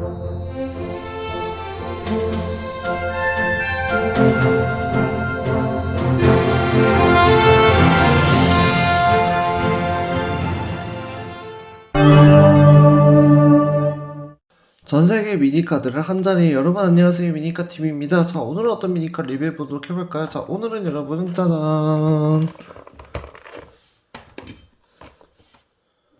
전 세계 미니카들을 한 잔에 여러분 안녕하세요 미니카 팀입니다. 자 오늘은 어떤 미니카 리뷰해 보도록 해볼까요? 자 오늘은 여러분 짜잔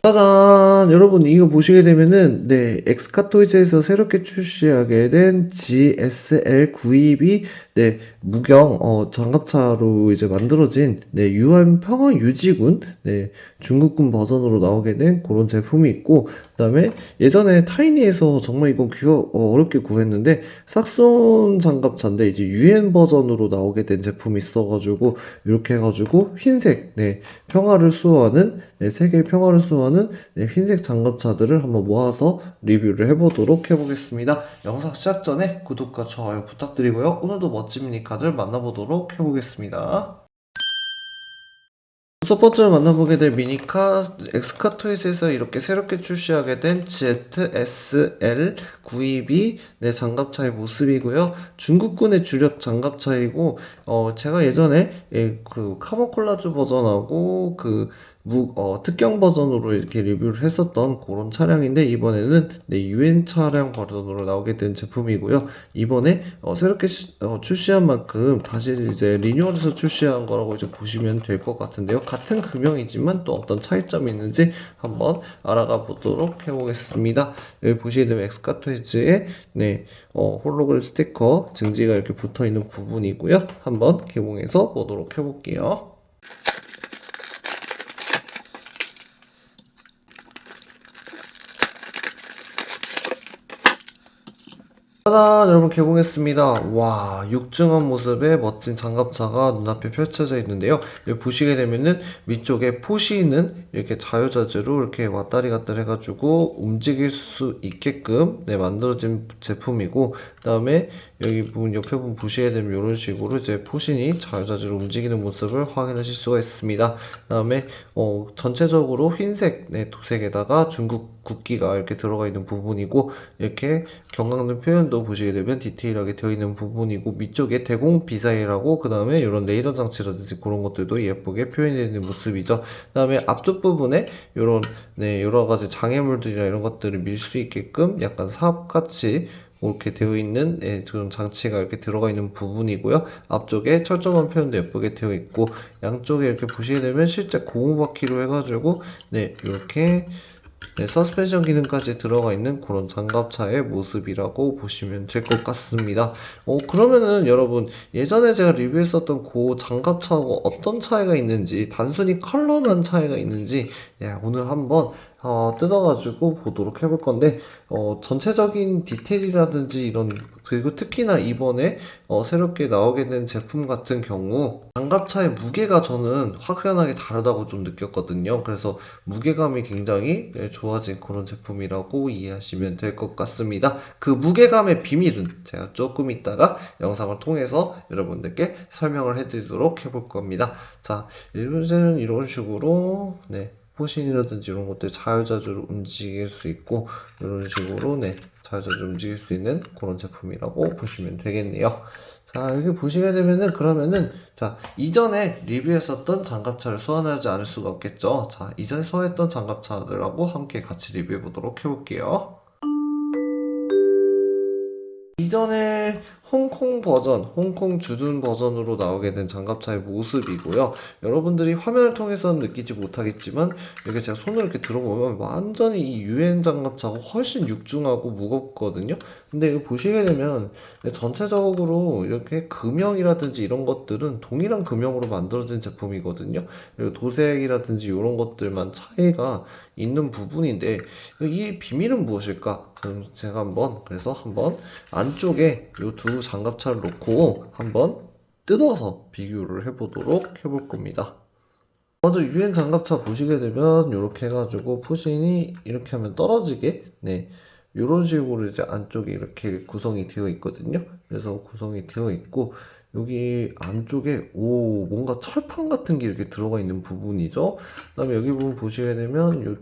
짜잔! 여러분 이거 보시게 되면은 네 엑스카토이즈에서 새롭게 출시하게 된 GSL922 네 무경 어 장갑차로 이제 만들어진 네 유한 평화 유지군 네 중국군 버전으로 나오게 된 그런 제품이 있고 그 다음에 예전에 타이니에서 정말 이건 귀가 어, 어렵게 구했는데 삭손 장갑차인데 이제 유엔 버전으로 나오게 된 제품이 있어가지고 이렇게 해가지고 흰색 네 평화를 수호하는 네, 세계 평화를 수호하는 네, 흰색 장갑차들을 한번 모아서 리뷰를 해보도록 해보겠습니다. 영상 시작 전에 구독과 좋아요 부탁드리고요. 오늘도 멋진 미니카들 만나보도록 해보겠습니다. 첫 번째로 만나보게 될 미니카 엑스카토이스에서 이렇게 새롭게 출시하게 된 ZSL922 네, 장갑차의 모습이고요. 중국군의 주력 장갑차이고 어, 제가 예전에 예, 그 카모콜라주 버전하고 그 무, 어, 특경 버전으로 이렇게 리뷰를 했었던 그런 차량인데 이번에는 네, 유엔 차량 버전으로 나오게 된 제품이고요. 이번에 어, 새롭게 시- 어, 출시한 만큼 다시 이제 리뉴얼해서 출시한 거라고 이제 보시면 될 것 같은데요. 같은 금형이지만 또 어떤 차이점이 있는지 한번 알아가 보도록 해보겠습니다. 여기 보시게 되면 엑스카토이즈의 네, 어, 홀로그램 스티커 증지가 이렇게 붙어 있는 부분이고요. 한번 개봉해서 보도록 해볼게요. 짜잔 여러분 개봉했습니다. 와 육중한 모습의 멋진 장갑차가 눈앞에 펼쳐져 있는데요. 여기 보시게 되면은 위쪽에 포시는 이렇게 자유자재로 이렇게 왔다리 갔다리 해가지고 움직일 수 있게끔 네, 만들어진 제품이고 그 다음에 여기 부분 옆에 부분 보시게 되면 이런 식으로 이제 포신이 자유자재로 움직이는 모습을 확인하실 수가 있습니다. 그 다음에 어, 전체적으로 흰색 네, 도색에다가 중국 국기가 이렇게 들어가 있는 부분이고 이렇게 경강등 표현도 보시게 되면 디테일하게 되어 있는 부분이고 위쪽에 대공 비사이라고 그 다음에 이런 레이더 장치라든지 그런 것들도 예쁘게 표현되어 있는 모습이죠. 그 다음에 앞쪽 부분에 이런 네, 여러 가지 장애물들이나 이런 것들을 밀 수 있게끔 약간 사업같이 이렇게 되어 있는 예, 그런 장치가 이렇게 들어가 있는 부분이고요. 앞쪽에 철조망 표현도 예쁘게 되어 있고 양쪽에 이렇게 보시게 되면 실제 고무 바퀴로 해가지고 네 이렇게 네, 서스펜션 기능까지 들어가 있는 그런 장갑차의 모습이라고 보시면 될 것 같습니다. 어, 그러면은 여러분, 예전에 제가 리뷰했었던 그 장갑차하고 어떤 차이가 있는지, 단순히 컬러만 차이가 있는지, 예, 오늘 한번 어, 뜯어가지고 보도록 해볼 건데, 어, 전체적인 디테일이라든지 이런, 그리고 특히나 이번에 어, 새롭게 나오게 된 제품 같은 경우, 장갑차의 무게가 저는 확연하게 다르다고 좀 느꼈거든요. 그래서 무게감이 굉장히 예, 좋아진 그런 제품이라고 이해하시면 될 것 같습니다. 그 무게감의 비밀은 제가 조금 있다가 영상을 통해서 여러분들께 설명을 해드리도록 해볼 겁니다. 자, 일본에는 이런 식으로, 네. 포신이라든지 이런 것들 자유자재로 움직일 수 있고 이런 식으로 네 자유자재로 움직일 수 있는 그런 제품이라고 보시면 되겠네요. 자 여기 보시게 되면은 그러면은 자 이전에 리뷰했었던 장갑차를 소환하지 않을 수가 없겠죠. 자 이전에 소환했던 장갑차들하고 함께 같이 리뷰해 보도록 해볼게요. 이전에 홍콩 버전, 홍콩 주둔 버전으로 나오게 된 장갑차의 모습이고요. 여러분들이 화면을 통해서는 느끼지 못하겠지만 이렇게 제가 손을 이렇게 들어보면 완전히 이 유엔 장갑차가 훨씬 육중하고 무겁거든요. 근데 이거 보시게 되면 전체적으로 이렇게 금형이라든지 이런 것들은 동일한 금형으로 만들어진 제품이거든요. 그리고 도색이라든지 이런 것들만 차이가 있는 부분인데 이 비밀은 무엇일까? 제가 한번 그래서 한번 안쪽에 이 두 장갑차를 놓고 한번 뜯어서 비교를 해보도록 해볼 겁니다. 먼저 유엔 장갑차 보시게 되면 이렇게 해가지고 포신이 이렇게 하면 떨어지게 네 이런 식으로 이제 안쪽에 이렇게 구성이 되어 있거든요. 그래서 구성이 되어 있고 여기 안쪽에 오 뭔가 철판 같은 게 이렇게 들어가 있는 부분이죠. 그 다음에 여기 부분 보시게 되면 요,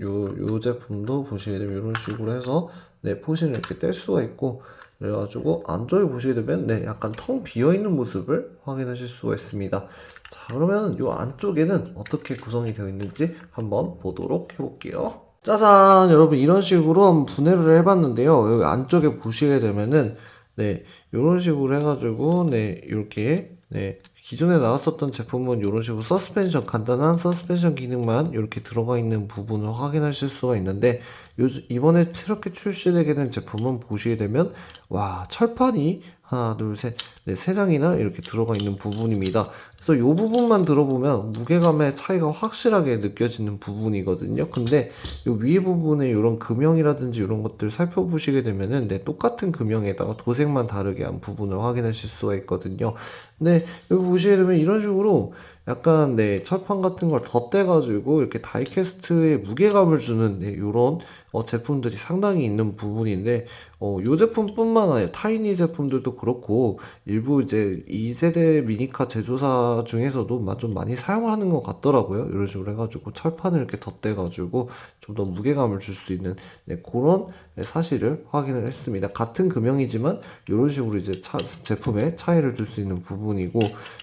요, 요 제품도 보시게 되면 이런 식으로 해서 네, 포신을 이렇게 뗄 수가 있고 그래가지고 안쪽에 보시게 되면 네, 약간 텅 비어 있는 모습을 확인하실 수가 있습니다. 자, 그러면 이 안쪽에는 어떻게 구성이 되어 있는지 한번 보도록 해볼게요. 짜잔! 여러분, 이런 식으로 한번 분해를 해봤는데요. 여기 안쪽에 보시게 되면은, 네, 이런 식으로 해가지고, 네, 이렇게, 네, 기존에 나왔었던 제품은 이런 식으로 서스펜션, 간단한 서스펜션 기능만 이렇게 들어가 있는 부분을 확인하실 수가 있는데, 요즘, 이번에 새롭게 출시되게 된 제품은 보시게 되면, 와, 철판이 하나, 둘, 셋, 네, 세 장이나 이렇게 들어가 있는 부분입니다. 그래서 이 부분만 들어보면 무게감의 차이가 확실하게 느껴지는 부분이거든요. 근데 이 위에 부분에 이런 금형이라든지 이런 것들 살펴보시게 되면은 네, 똑같은 금형에다가 도색만 다르게 한 부분을 확인하실 수가 있거든요. 근데 여기 보시게 되면 이런 식으로 약간 네, 철판 같은 걸 덧대가지고 이렇게 다이캐스트에 무게감을 주는 네, 이런 어, 제품들이 상당히 있는 부분인데 어, 요 제품뿐만 아니라 타이니 제품들도 그렇고 일부 이제 2세대 미니카 제조사 중에서도 마- 좀 많이 사용을 하는 것 같더라고요. 이런 식으로 해가지고 철판을 이렇게 덧대가지고 좀 더 무게감을 줄 수 있는 네, 그런 네, 사실을 확인을 했습니다. 같은 금형이지만 이런 식으로 이제 차, 제품에 차이를 줄 수 있는 부분이고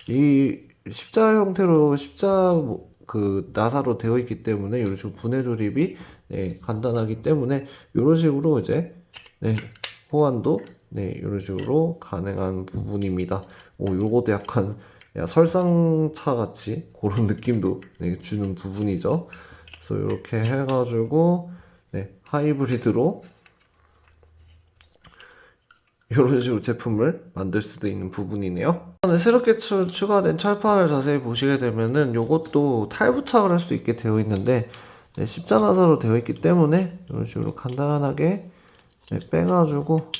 이 십자 형태로 십자 뭐- 그 나사로 되어 있기 때문에 이런 식으로 분해 조립이 네, 간단하기 때문에 이런 식으로 이제 네, 호환도 네, 이런 식으로 가능한 부분입니다. 오, 요것도 약간 야, 설상차 같이 그런 느낌도 네, 주는 부분이죠. 그래서 이렇게 해가지고 네, 하이브리드로 이런 식으로 제품을 만들 수도 있는 부분이네요. 이번에 새롭게 추, 추가된 철판을 자세히 보시게 되면은 요것도 탈부착을 할 수 있게 되어 있는데 네, 십자나사로 되어 있기 때문에 이런 식으로 간단하게 네, 빼가지고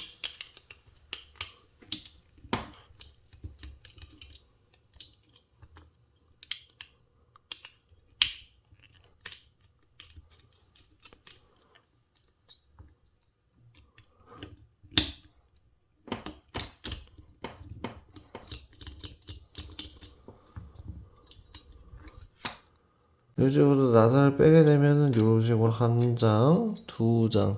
식으로 나사를 빼게 되면은 이런 식으로 한 장, 두 장,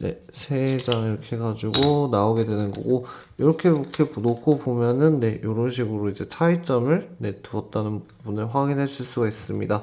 네, 세 장 이렇게 해가지고 나오게 되는 거고 이렇게 이렇게 놓고 보면은 네, 이런 식으로 이제 차이점을 네, 두었다는 부분을 확인하실 수가 있습니다.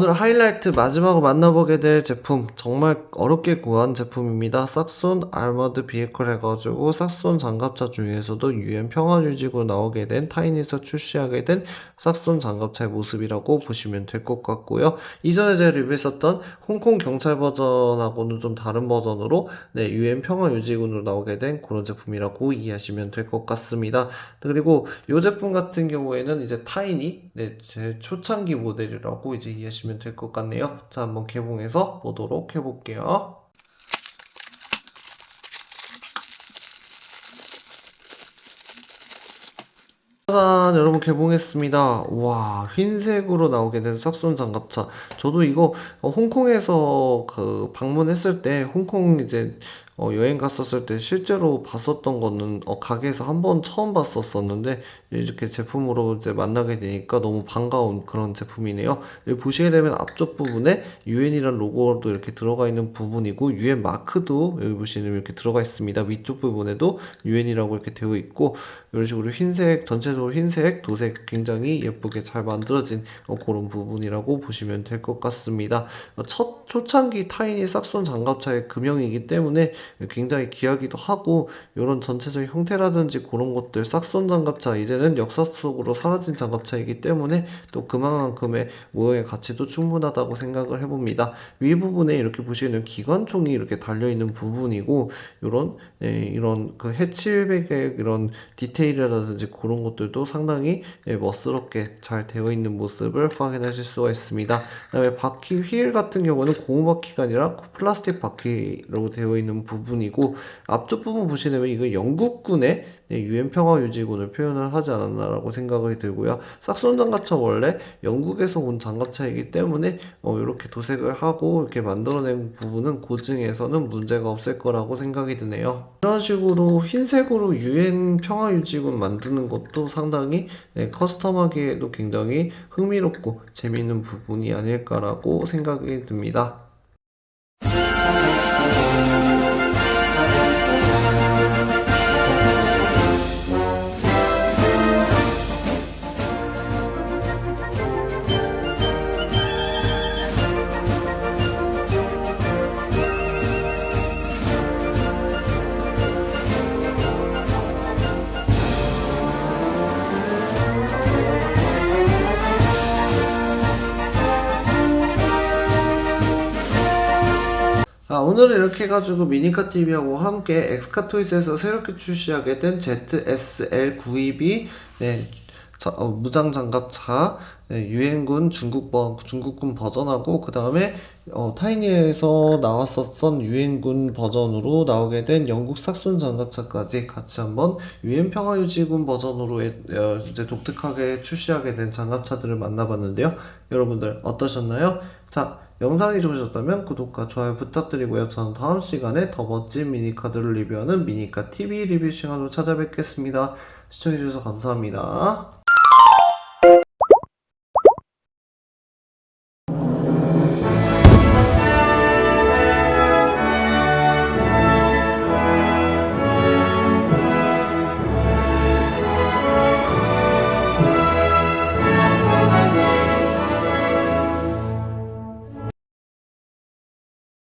오늘 하이라이트 마지막으로 만나보게 될 제품 정말 어렵게 구한 제품입니다. 삭손 알머드 비에컬 해가지고 삭손 장갑차 중에서도 유엔 평화유지구 나오게 된 타이니에서 출시하게 된 삭손 장갑차의 모습이라고 보시면 될 것 같고요. 이전에 제가 리뷰했었던 홍콩 경찰 버전하고는 좀 다른 버전으로 네, 유엔 평화유지군으로 나오게 된 그런 제품이라고 이해하시면 될 것 같습니다. 그리고 이 제품 같은 경우에는 이제 타이니 네, 제 초창기 모델이라고 이제 이해하시면 될 것 같네요. 자, 한번 개봉해서 보도록 해볼게요. 짜잔 여러분 개봉했습니다 와 흰색으로 나오게 된 삭손 장갑차 저도 이거 어, 홍콩에서 그 방문했을 때 홍콩 이제 어, 여행 갔었을 때 실제로 봤었던 거는 어, 가게에서 한 번 처음 봤었었는데 이렇게 제품으로 이제 만나게 되니까 너무 반가운 그런 제품이네요 보시게 되면 앞쪽 부분에 유엔이란 로고도 이렇게 들어가 있는 부분이고 유엔 마크도 여기 보시면 이렇게 들어가 있습니다 위쪽 부분에도 유엔이라고 이렇게 되어 있고 이런 식으로 흰색 전체적으로 흰색 도색 굉장히 예쁘게 잘 만들어진 어, 그런 부분이라고 보시면 될 것 같습니다. 어, 첫 초창기 타이니 삭손 장갑차의 금형이기 때문에 굉장히 귀하기도 하고 이런 전체적인 형태라든지 그런 것들 삭손 장갑차 이제는 역사 속으로 사라진 장갑차이기 때문에 또 그만큼의 모형의 가치도 충분하다고 생각을 해봅니다. 위 부분에 이렇게 보시면 기관총이 이렇게 달려 있는 부분이고 이런 예, 이런 그 해칠백의 이런 디테일이라든지 그런 것들도 상당히 예, 멋스럽게 잘 되어 있는 모습을 확인하실 수가 있습니다. 그다음에 바퀴 휠 같은 경우는 고무 바퀴가 아니라 플라스틱 바퀴로 되어 있는 부분 부분이고 앞쪽 부분 보시면 이거 영국군의 네, 유엔 평화 유지군을 표현을 하지 않았나라고 생각이 들고요. 싹손 장갑차 원래 영국에서 온 장갑차이기 때문에 어, 이렇게 도색을 하고 이렇게 만들어낸 부분은 고증에서는 문제가 없을 거라고 생각이 드네요. 이런 식으로 흰색으로 유엔 평화 유지군 만드는 것도 상당히 네, 커스텀하기에도 굉장히 흥미롭고 재미있는 부분이 아닐까라고 생각이 듭니다. 아, 오늘은 이렇게 해가지고 미니카 TV하고 함께 엑스카토이스에서 새롭게 출시하게 된 ZSL922 네, 자, 어, 무장 장갑차 네, 유엔군 중국 버, 중국군 버전하고 그 다음에 어, 타이니에서 나왔었던 유엔군 버전으로 나오게 된 영국 삭손 장갑차까지 같이 한번 유엔 평화유지군 버전으로 에- 어, 이제 독특하게 출시하게 된 장갑차들을 만나봤는데요. 여러분들 어떠셨나요? 자, 영상이 좋으셨다면 구독과 좋아요 부탁드리고요. 저는 다음 시간에 더 멋진 미니카드를 리뷰하는 미니카 TV 리뷰 시간으로 찾아뵙겠습니다. 시청해주셔서 감사합니다.